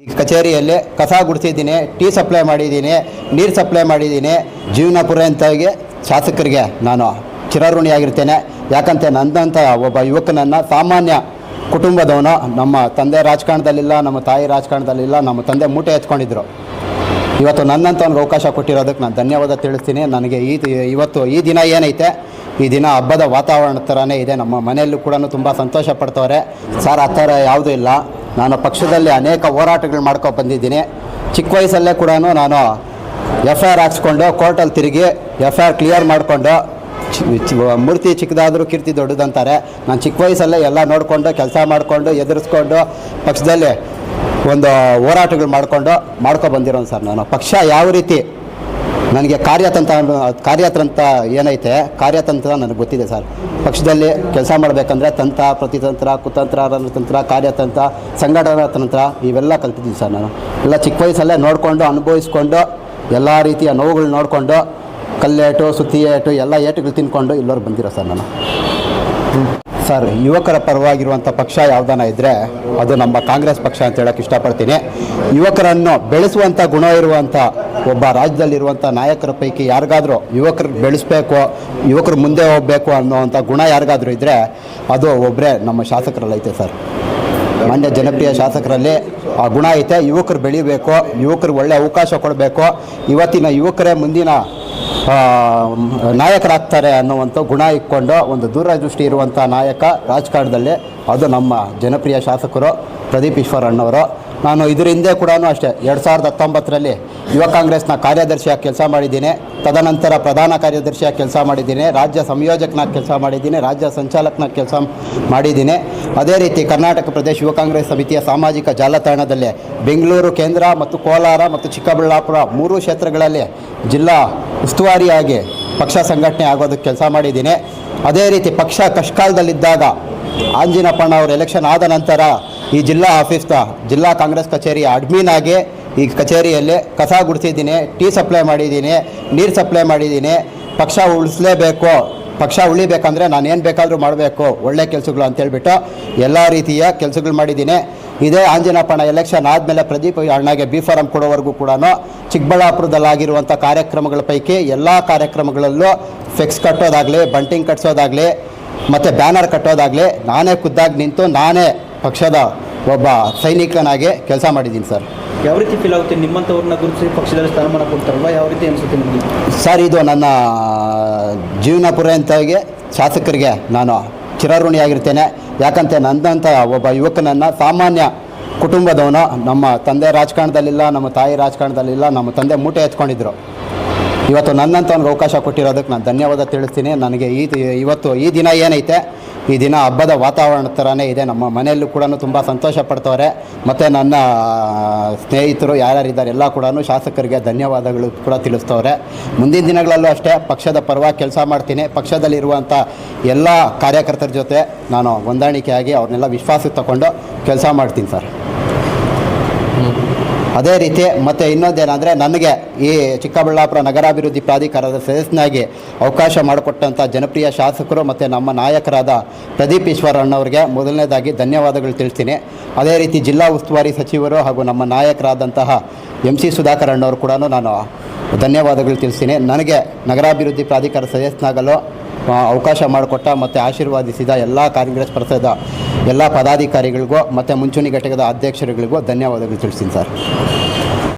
ಈ ಕಚೇರಿಯಲ್ಲಿ ಕಸ ಗುಡಿಸಿದ್ದೀನಿ, ಟೀ ಸಪ್ಲೈ ಮಾಡಿದ್ದೀನಿ, ನೀರು ಸಪ್ಲೈ ಮಾಡಿದ್ದೀನಿ. ಜೀವನ ಪೂರೈತಾಗಿ ಶಾಸಕರಿಗೆ ನಾನು ಚಿರಋಣಿಯಾಗಿರ್ತೇನೆ ಯಾಕಂತೆ ನನ್ನಂಥ ಒಬ್ಬ ಯುವಕನನ್ನು ಸಾಮಾನ್ಯ ಕುಟುಂಬದವನು, ನಮ್ಮ ತಂದೆ ರಾಜಕಾರಣದಲ್ಲಿಲ್ಲ, ನಮ್ಮ ತಾಯಿ ರಾಜಕಾರಣದಲ್ಲಿಲ್ಲ, ನಮ್ಮ ತಂದೆ ಮೂಟೆ ಎತ್ಕೊಂಡಿದ್ರು. ಇವತ್ತು ನನ್ನಂತ ಒಂದು ಅವಕಾಶ ಕೊಟ್ಟಿರೋದಕ್ಕೆ ನಾನು ಧನ್ಯವಾದ ತಿಳಿಸ್ತೀನಿ. ನನಗೆ ಈ ಇವತ್ತು ಈ ದಿನ ಏನೈತೆ? ಈ ದಿನ ಹಬ್ಬದ ವಾತಾವರಣ ಥರನೇ ಇದೆ. ನಮ್ಮ ಮನೆಯಲ್ಲೂ ಕೂಡ ತುಂಬ ಸಂತೋಷ ಪಡ್ತವ್ರೆ. ಸರ್ ಆ ಥರ ಯಾವುದೂ ಇಲ್ಲ. ನಾನು ಪಕ್ಷದಲ್ಲಿ ಅನೇಕ ಹೋರಾಟಗಳು ಮಾಡ್ಕೊಂಡು ಬಂದಿದ್ದೀನಿ. ಚಿಕ್ಕ ವಯಸ್ಸಲ್ಲೇ ಕೂಡ ನಾನು ಎಫ್ ಐ ಆರ್ ಹಾಕ್ಸ್ಕೊಂಡು ಕೋರ್ಟಲ್ಲಿ ತಿರುಗಿ ಎಫ್ ಐ ಆರ್ ಕ್ಲಿಯರ್ ಮಾಡಿಕೊಂಡು ಮೂರ್ತಿ ಚಿಕ್ಕದಾದರೂ ಕೀರ್ತಿ ದೊಡ್ಡದಂತಾರೆ. ನಾನು ಚಿಕ್ಕ ವಯಸ್ಸಲ್ಲೇ ಎಲ್ಲ ನೋಡಿಕೊಂಡು ಕೆಲಸ ಮಾಡಿಕೊಂಡು ಎದುರಿಸ್ಕೊಂಡು ಪಕ್ಷದಲ್ಲಿ ಒಂದು ಹೋರಾಟಗಳು ಮಾಡಿಕೊಂಡು, ಮಾಡ್ಕೊ ಬಂದಿರೋನು ಸರ್ ನಾನು. ಪಕ್ಷ ಯಾವ ರೀತಿ ನನಗೆ ಕಾರ್ಯತಂತ್ರ ಕಾರ್ಯತಂತ್ರ ಏನೈತೆ? ಕಾರ್ಯತಂತ್ರ ನನಗೆ ಗೊತ್ತಿದೆ ಸರ್. ಪಕ್ಷದಲ್ಲಿ ಕೆಲಸ ಮಾಡಬೇಕಂದ್ರೆ ತಂತ್ರ, ಪ್ರತಿತಂತ್ರ, ಕುತಂತ್ರ, ರಣತಂತ್ರ, ಕಾರ್ಯತಂತ್ರ, ಸಂಘಟನಾ ತಂತ್ರ, ಇವೆಲ್ಲ ಕಲ್ತಿದ್ದೀನಿ ಸರ್ ನಾನು. ಎಲ್ಲ ಚಿಕ್ಕ ವಯಸ್ಸಲ್ಲೇ ನೋಡಿಕೊಂಡು, ಅನುಭವಿಸ್ಕೊಂಡು, ಎಲ್ಲ ರೀತಿಯ ನೋವುಗಳು ನೋಡಿಕೊಂಡು ಕಲ್ಲೇಟು ಸುತ್ತಿ ಏಟು, ಎಲ್ಲ ಏಟುಗಳು ತಿನ್ಕೊಂಡು ಇಲ್ಲೋರು ಬಂದಿರೋ ಸರ್ ನಾನು. ಸರ್, ಯುವಕರ ಪರವಾಗಿರುವಂಥ ಪಕ್ಷ ಯಾವುದನ್ನ ಇದ್ದರೆ ಅದು ನಮ್ಮ ಕಾಂಗ್ರೆಸ್ ಪಕ್ಷ ಅಂತ ಹೇಳಕ್ಕೆ ಇಷ್ಟಪಡ್ತೀನಿ. ಯುವಕರನ್ನು ಬೆಳೆಸುವಂಥ ಗುಣ ಇರುವಂಥ ಒಬ್ಬ ರಾಜ್ಯದಲ್ಲಿರುವಂಥ ನಾಯಕರ ಪೈಕಿ ಯಾರಿಗಾದರೂ ಯುವಕರು ಬೆಳೆಸಬೇಕು, ಯುವಕರು ಮುಂದೆ ಹೋಗಬೇಕು ಅನ್ನೋವಂಥ ಗುಣ ಯಾರಿಗಾದರೂ ಇದ್ದರೆ ಅದು ಒಬ್ಬರೇ ನಮ್ಮ ಶಾಸಕರಲ್ಲೈತೆ ಸರ್. ಮಾನ್ಯ ಜನಪ್ರಿಯ ಶಾಸಕರಲ್ಲಿ ಆ ಗುಣ ಐತೆ. ಯುವಕರು ಬೆಳಿಬೇಕು, ಯುವಕರು ಒಳ್ಳೆ ಅವಕಾಶ ಕೊಡಬೇಕು. ಇವತ್ತಿನ ಯುವಕರೇ ಮುಂದಿನ ನಾಯಕರಾಗ್ತಾರೆ ಅನ್ನುವಂಥ ಗುಣ ಇಟ್ಕೊಂಡು ಒಂದು ದೂರದೃಷ್ಟಿ ಇರುವಂಥ ನಾಯಕ ರಾಜಕಾರಣದಲ್ಲಿ ಅದು ನಮ್ಮ ಜನಪ್ರಿಯ ಶಾಸಕರು ಪ್ರದೀಪ್ ಈಶ್ವರ್ ಅಣ್ಣವರು. ನಾನು ಇದರ ಹಿಂದೆ ಕೂಡ ಅಷ್ಟೇ, ಎರಡು ಸಾವಿರದ ಹತ್ತೊಂಬತ್ತರಲ್ಲಿ ಯುವ ಕಾಂಗ್ರೆಸ್ನ ಕಾರ್ಯದರ್ಶಿಯಾಗಿ ಕೆಲಸ ಮಾಡಿದ್ದೀನಿ, ತದನಂತರ ಪ್ರಧಾನ ಕಾರ್ಯದರ್ಶಿಯಾಗಿ ಕೆಲಸ ಮಾಡಿದ್ದೀನಿ, ರಾಜ್ಯ ಸಂಯೋಜಕನಾಗಿ ಕೆಲಸ ಮಾಡಿದ್ದೀನಿ, ರಾಜ್ಯ ಸಂಚಾಲಕನಾಗಿ ಕೆಲಸ ಮಾಡಿದ್ದೀನಿ. ಅದೇ ರೀತಿ ಕರ್ನಾಟಕ ಪ್ರದೇಶ ಯುವ ಕಾಂಗ್ರೆಸ್ ಸಮಿತಿಯ ಸಾಮಾಜಿಕ ಜಾಲತಾಣದಲ್ಲಿ ಬೆಂಗಳೂರು, ಕೇಂದ್ರ ಮತ್ತು ಕೋಲಾರ ಮತ್ತು ಚಿಕ್ಕಬಳ್ಳಾಪುರ ಮೂರು ಕ್ಷೇತ್ರಗಳಲ್ಲಿ ಜಿಲ್ಲಾ ಉಸ್ತುವಾರಿಯಾಗಿ ಪಕ್ಷ ಸಂಘಟನೆ ಆಗೋದಕ್ಕೆ ಕೆಲಸ ಮಾಡಿದ್ದೀನಿ. ಅದೇ ರೀತಿ ಪಕ್ಷ ಕಷ್ಟಕಾಲದಲ್ಲಿದ್ದಾಗ ಆಂಜಿನಪ್ಪಣ್ಣ ಅವರು ಎಲೆಕ್ಷನ್ ಆದ ನಂತರ ಈ ಜಿಲ್ಲಾ ಆಫೀಸ್ನ ಜಿಲ್ಲಾ ಕಾಂಗ್ರೆಸ್ ಕಚೇರಿಯ ಅಡ್ಮಿನ್ ಆಗಿ ಈ ಕಚೇರಿಯಲ್ಲಿ ಕಸ ಗುಡಿಸಿದ್ದೀನಿ, ಟೀ ಸಪ್ಲೈ ಮಾಡಿದ್ದೀನಿ, ನೀರು ಸಪ್ಲೈ ಮಾಡಿದ್ದೀನಿ. ಪಕ್ಷ ಉಳಿಸಲೇಬೇಕು, ಪಕ್ಷ ಉಳಿಬೇಕಂದ್ರೆ ನಾನು ಏನು ಬೇಕಾದರೂ ಮಾಡಬೇಕು, ಒಳ್ಳೆ ಕೆಲಸಗಳು ಅಂತೇಳ್ಬಿಟ್ಟು ಎಲ್ಲ ರೀತಿಯ ಕೆಲಸಗಳು ಮಾಡಿದ್ದೀನಿ. ಇದೇ ಆಂಜನಪ್ಪಣ ಎಲೆಕ್ಷನ್ ಆದಮೇಲೆ ಪ್ರದೀಪ್ ಅಣ್ಣಗೆ ಬಿ ಫಾರಂ ಕೊಡೋವರೆಗೂ ಕೂಡ ಚಿಕ್ಕಬಳ್ಳಾಪುರದಲ್ಲಾಗಿರುವಂಥ ಕಾರ್ಯಕ್ರಮಗಳ ಪೈಕಿ ಎಲ್ಲ ಕಾರ್ಯಕ್ರಮಗಳಲ್ಲೂ ಫೆಕ್ಸ್ ಕಟ್ಟೋದಾಗಲಿ ಬಂಟಿಂಗ್ ಕಟ್ಟಿಸೋದಾಗಲಿ ಮತ್ತು ಬ್ಯಾನರ್ ಕಟ್ಟೋದಾಗಲಿ ನಾನೇ ಖುದ್ದಾಗಿ ನಿಂತು ನಾನೇ ಪಕ್ಷದ ಒಬ್ಬ ಸೈನಿಕನಾಗೆ ಕೆಲಸ ಮಾಡಿದ್ದೀನಿ ಸರ್. ಯಾವ ರೀತಿ ಫೀಲ್ ಆಗುತ್ತೆ? ನಿಮ್ಮಂಥವ್ರನ್ನ ಗುರುತಿಸಿ ಪಕ್ಷದಲ್ಲಿ ಸ್ಥಾನಮಾನ ಕೊಡ್ತಾರಲ್ವ? ಯಾವ ರೀತಿ ಅನಿಸುತ್ತೆ ನಿಮಗೆ? ಸರ್ ಇದು ನನ್ನ ಜೀವನ ಪೂರೈತಾಗಿ ಶಾಸಕರಿಗೆ ನಾನು ಚಿರಋಣಿಯಾಗಿರ್ತೇನೆ. ಯಾಕಂತೆ ನನ್ನಂಥ ಒಬ್ಬ ಯುವಕನನ್ನು ಸಾಮಾನ್ಯ ಕುಟುಂಬದವನು ನಮ್ಮ ತಂದೆ ರಾಜಕಾರಣದಲ್ಲಿಲ್ಲ ನಮ್ಮ ತಾಯಿ ರಾಜಕಾರಣದಲ್ಲಿಲ್ಲ ನಮ್ಮ ತಂದೆ ಮೂಟೆ ಹಚ್ಕೊಂಡಿದ್ರು ಇವತ್ತು ನನ್ನಂಥ ಒಂದು ಅವಕಾಶ ಕೊಟ್ಟಿರೋದಕ್ಕೆ ನಾನು ಧನ್ಯವಾದ ತಿಳಿಸ್ತೀನಿ. ನನಗೆ ಈ ಇವತ್ತು ಈ ದಿನ ಏನೈತೆ? ಈ ದಿನ ಹಬ್ಬದ ವಾತಾವರಣ ಥರನೇ ಇದೆ. ನಮ್ಮ ಮನೆಯಲ್ಲೂ ಕೂಡ ತುಂಬ ಸಂತೋಷ ಪಡ್ತವ್ರೆ. ಮತ್ತು ನನ್ನ ಸ್ನೇಹಿತರು ಯಾರ್ಯಾರಿದ್ದಾರೆ ಎಲ್ಲ ಕೂಡ ಶಾಸಕರಿಗೆ ಧನ್ಯವಾದಗಳು ಕೂಡ ತಿಳಿಸ್ತವ್ರೆ. ಮುಂದಿನ ದಿನಗಳಲ್ಲೂ ಅಷ್ಟೇ ಪಕ್ಷದ ಪರವಾಗಿ ಕೆಲಸ ಮಾಡ್ತೀನಿ. ಪಕ್ಷದಲ್ಲಿರುವಂಥ ಎಲ್ಲ ಕಾರ್ಯಕರ್ತರ ಜೊತೆ ನಾನು ಹೊಂದಾಣಿಕೆಯಾಗಿ ಅವ್ರನ್ನೆಲ್ಲ ವಿಶ್ವಾಸಕ್ಕೆ ತಗೊಂಡು ಕೆಲಸ ಮಾಡ್ತೀನಿ ಸರ್. ಅದೇ ರೀತಿ ಮತ್ತು ಇನ್ನೊಂದೇನಂದರೆ ನನಗೆ ಈ ಚಿಕ್ಕಬಳ್ಳಾಪುರ ನಗರಾಭಿವೃದ್ಧಿ ಪ್ರಾಧಿಕಾರದ ಸದಸ್ಯನಾಗಿ ಅವಕಾಶ ಮಾಡಿಕೊಟ್ಟಂಥ ಜನಪ್ರಿಯ ಶಾಸಕರು ಮತ್ತು ನಮ್ಮ ನಾಯಕರಾದ ಪ್ರದೀಪ್ ಈಶ್ವರಣ್ಣವ್ರಿಗೆ ಮೊದಲನೇದಾಗಿ ಧನ್ಯವಾದಗಳು ತಿಳಿಸ್ತೀನಿ. ಅದೇ ರೀತಿ ಜಿಲ್ಲಾ ಉಸ್ತುವಾರಿ ಸಚಿವರು ಹಾಗೂ ನಮ್ಮ ನಾಯಕರಾದಂತಹ ಎಂ ಸಿ ಸುಧಾಕರ್ ಅಣ್ಣವರು ಕೂಡ ನಾನು ಧನ್ಯವಾದಗಳು ತಿಳಿಸ್ತೀನಿ. ನನಗೆ ನಗರಾಭಿವೃದ್ಧಿ ಪ್ರಾಧಿಕಾರ ಸದಸ್ಯನಾಗಲು ಅವಕಾಶ ಮಾಡಿಕೊಟ್ಟ ಮತ್ತು ಆಶೀರ್ವಾದಿಸಿದ ಎಲ್ಲ ಕಾಂಗ್ರೆಸ್ ಪಕ್ಷದ ಎಲ್ಲ ಪದಾಧಿಕಾರಿಗಳಿಗೂ ಮತ್ತು ಮುಂಚೂಣಿ ಘಟಕದ ಅಧ್ಯಕ್ಷರುಗಳಿಗೂ ಧನ್ಯವಾದಗಳು ತಿಳಿಸ್ತೀನಿ ಸರ್.